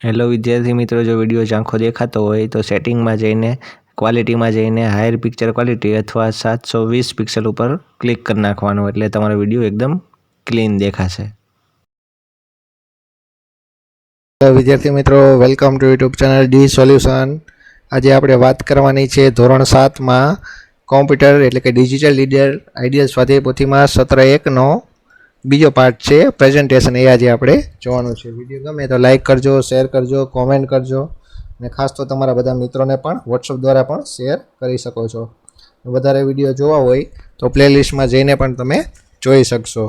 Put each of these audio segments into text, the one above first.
Hello વિદ્યાર્થી મિત્રો, જો વીડિયો ઝાંખો દેખાતો હોય તો સેટિંગમાં જઈને ક્વોલિટીમાં જઈને હાયર પિક્ચર ક્વોલિટી અથવા સાતસો વીસ પિક્સલ ઉપર ક્લિક કરી નાખવાનું. એટલે તમારો વીડિયો એકદમ ક્લીન દેખાશે. વિદ્યાર્થી મિત્રો welcome to YouTube channel D solution આજે આપણે વાત કરવાની છે ધોરણ સાતમાં કોમ્પ્યુટર એટલે કે ડિજિટલ લીડર આઈડિયલ સ્વાધ્યાય પોથીમાં સત્ર એકનો બીજો પાર્ટ છે પ્રેઝન્ટેશન એ આજે આપણે જોવાનું છે. વીડિયો ગમે તો લાઇક કરજો શેર કરજો કોમેન્ટ કરજો. અને ખાસ તો તમારા બધા મિત્રોને પણ વોટ્સઅપ દ્વારા પણ શેર કરી શકો છો. વધારે વીડિયો જોવા હોય તો પ્લેલિસ્ટમાં જઈને પણ તમે જોઈ શકશો.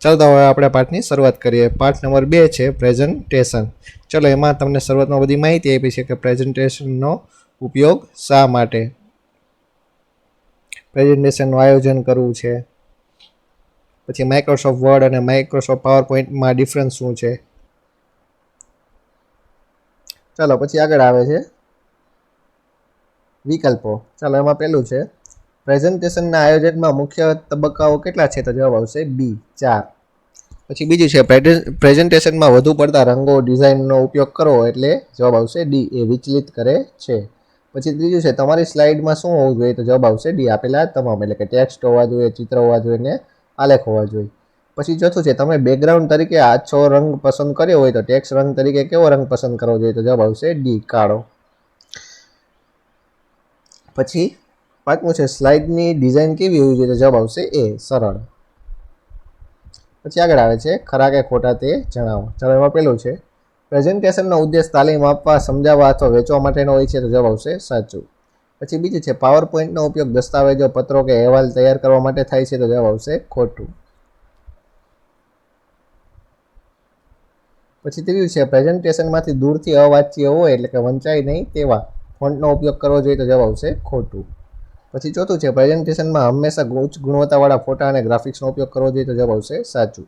ચાલો તો હવે આપણે પાઠની શરૂઆત કરીએ. પાઠ નંબર બે છે પ્રેઝન્ટેશન ચલો, એમાં તમને શરૂઆતમાં બધી માહિતી આપી છે કે પ્રેઝન્ટેશનનો ઉપયોગ શા માટે? પ્રેઝન્ટેશનનું આયોજન કરવું છે. પછી માઇક્રોસોફ્ટ વર્ડ અને માઇક્રોસોફ્ટ પાવર પોઈન્ટમાં ડિફરન્સ શું છે? ચાલો, પછી આગળ આવે છે. વિકલ્પો. ચાલો, એમાં પહેલું છે. પ્રેઝન્ટેશનના આયોજનમાં મુખ્ય તબક્કાઓ કેટલા છે તો જવાબ આવશે બી ચાર. પછી બીજું છે પ્રેઝન્ટેશનમાં વધુ પડતા રંગો, ડિઝાઇનનો ઉપયોગ કરો એટલે જવાબ આવશે ડી એ વિચલિત કરે છે. પછી ત્રીજું છે, તમારી સ્લાઇડમાં શું હોવું જોઈએ તો જવાબ આવશે ડી આપેલા તમામ, એટલે કે ટેક્સ્ટ હોવા જોઈએ, ચિત્ર હોવા જોઈએ ને આલેખ હોવા જોઈએ. પછી ચોથું છે, તમે બેકગ્રાઉન્ડ તરીકે આછો રંગ પસંદ કર્યો હોય તો ટેક્સ રંગ તરીકે કેવો રંગ પસંદ કરવો જોઈએ તો જવાબ આવશે ડી કાળો. પછી પાંચમું છે સ્લાઇડની ડિઝાઇન કેવી હોવી જોઈએ તો જવાબ આવશે એ સરળ. પછી આગળ આવે છે, ખરા કે ખોટા તે જણાવો. ચાલો એમાં પેલું છે પ્રેઝન્ટેશનનો ઉદ્દેશ તાલીમ આપવા, સમજાવવા અથવા વેચવા માટેનો હોય છે તો જવાબ આવશે સાચું. પછી બીજું છે પાવર પોઈન્ટનો ઉપયોગ દસ્તાવેજો, પત્રો કે અહેવાલ તૈયાર કરવા માટે થાય છે તો જવાબ આવશે ખોટું. પછી ત્રીજું છે પ્રેઝન્ટેશનમાંથી દૂરથી અવાચ્ય હોય એટલે કે વંચાય નહીં તેવા ફોન્ટનો ઉપયોગ કરવો જોઈએ તો જવાબ આવશે ખોટું. પછી ચોથું છે પ્રેઝન્ટેશનમાં હંમેશા ઉચ્ચ ગુણવત્તાવાળા ફોટા અને ગ્રાફિક્સનો ઉપયોગ કરવો જોઈએ તો જવાબ આવશે સાચું.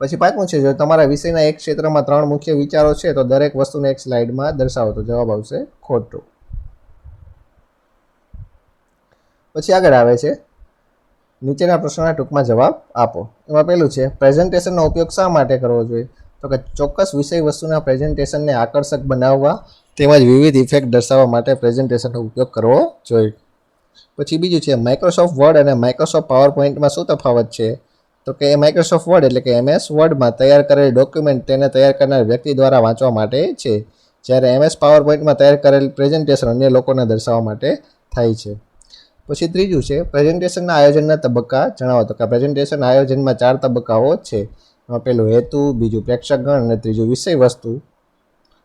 પછી પાંચમું છે, જો તમારા વિષયના એક ક્ષેત્રમાં ત્રણ મુખ્ય વિચારો છે તો દરેક વસ્તુને એક સ્લાઇડમાં દર્શાવો તો જવાબ આવશે ખોટું. પછી આગળ આવે છે. નીચેના પ્રશ્નોના ટૂંકમાં જવાબ આપો. એમાં પહેલું છે પ્રેઝન્ટેશનનો ઉપયોગ શા માટે કરવો જોઈએ? તો કે ચોક્કસ વિષય વસ્તુના પ્રેઝન્ટેશનને આકર્ષક બનાવવા તેમજ વિવિધ ઇફેક્ટ દર્શાવવા માટે પ્રેઝન્ટેશનનો ઉપયોગ કરવો જોઈએ. પછી બીજું છે માઇક્રોસોફ્ટ વર્ડ અને માઇક્રોસોફ્ટ પાવર પોઈન્ટમાં શું તફાવત છે? તો કે માઇક્રોસોફ્ટ વર્ડ એટલે કે એમએસ વર્ડમાં તૈયાર કરેલ ડોક્યુમેન્ટ તેને તૈયાર કરનાર વ્યક્તિ દ્વારા વાંચવા માટે છે. જ્યારે એમએસ પાવર પોઈન્ટમાં તૈયાર કરેલ પ્રેઝન્ટેશન અન્ય લોકોને દર્શાવવા માટે થાય છે. પછી ત્રીજું છે પ્રેઝન્ટેશનના આયોજનના તબક્કા જણાવો તો કે પ્રેઝન્ટેશન આયોજનમાં ચાર તબક્કાઓ છે. પહેલું હેતુ, બીજું પ્રેક્ષકગણ અને ત્રીજું વિષય વસ્તુ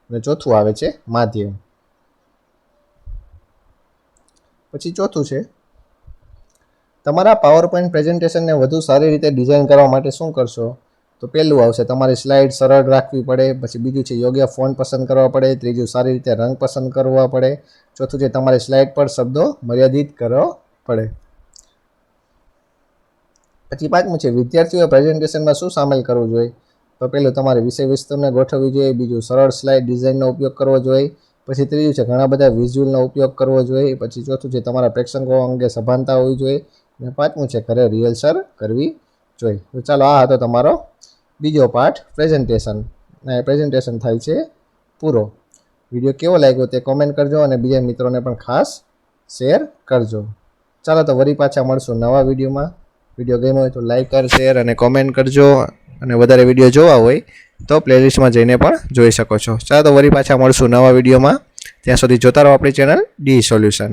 અને ચોથું આવે છે માધ્યમ. પછી ચોથું છે, તમારા પાવર પોઈન્ટ પ્રેઝન્ટેશનને વધુ સારી રીતે ડિઝાઇન કરવા માટે શું કરશો? તો પહેલું આવશે. તમારી સ્લાઇડ સરળ રાખવી પડે. પછી બીજું છે, યોગ્ય ફોન પસંદ કરવા પડે. ત્રીજું, સારી રીતે રંગ પસંદ કરવા પડે. ચોથું છે, તમારી સ્લાઇડ પર શબ્દો મર્યાદિત કરવો પડે. પછી પાંચમું છે, વિદ્યાર્થીઓએ પ્રેઝન્ટેશનમાં શું સામેલ કરવું જોઈએ? તો પહેલું તમારે વિષય વિસ્તરને ગોઠવવી જોઈએ. બીજું, સરળ સ્લાઇડ ડિઝાઇનનો ઉપયોગ કરવો જોઈએ. પછી ત્રીજું છે, ઘણા બધા વિઝ્યુઅલનો ઉપયોગ કરવો જોઈએ. પછી ચોથું છે, તમારા પ્રેક્ષકો અંગે સભાનતા હોવી જોઈએ. અને પાંચમું છે, ઘરે રિહર્સલ કરવી જોઈએ. તો ચાલો, આ હતો તમારો બીજો પાઠ પ્રેઝન્ટેશન અને પ્રેઝન્ટેશન થાય છે પૂરો. વીડિયો કેવો લાગ્યો તે કોમેન્ટ કરજો અને બીજા મિત્રોને પણ ખાસ શેર કરજો. ચાલો તો વરી પાછા મળશું નવા વિડીયોમાં. વીડિયો ગમ્યો હોય તો લાઈક કર શેર અને કોમેન્ટ કરજો. અને વધારે વીડિયો જોવા હોય તો પ્લેલિસ્ટમાં જઈને પણ જોઈ શકો છો. ચાલો તો વરી પાછા મળશું નવા વિડીયોમાં. ત્યાં સુધી જોતા રહો આપણી ચેનલ ડી સોલ્યુશન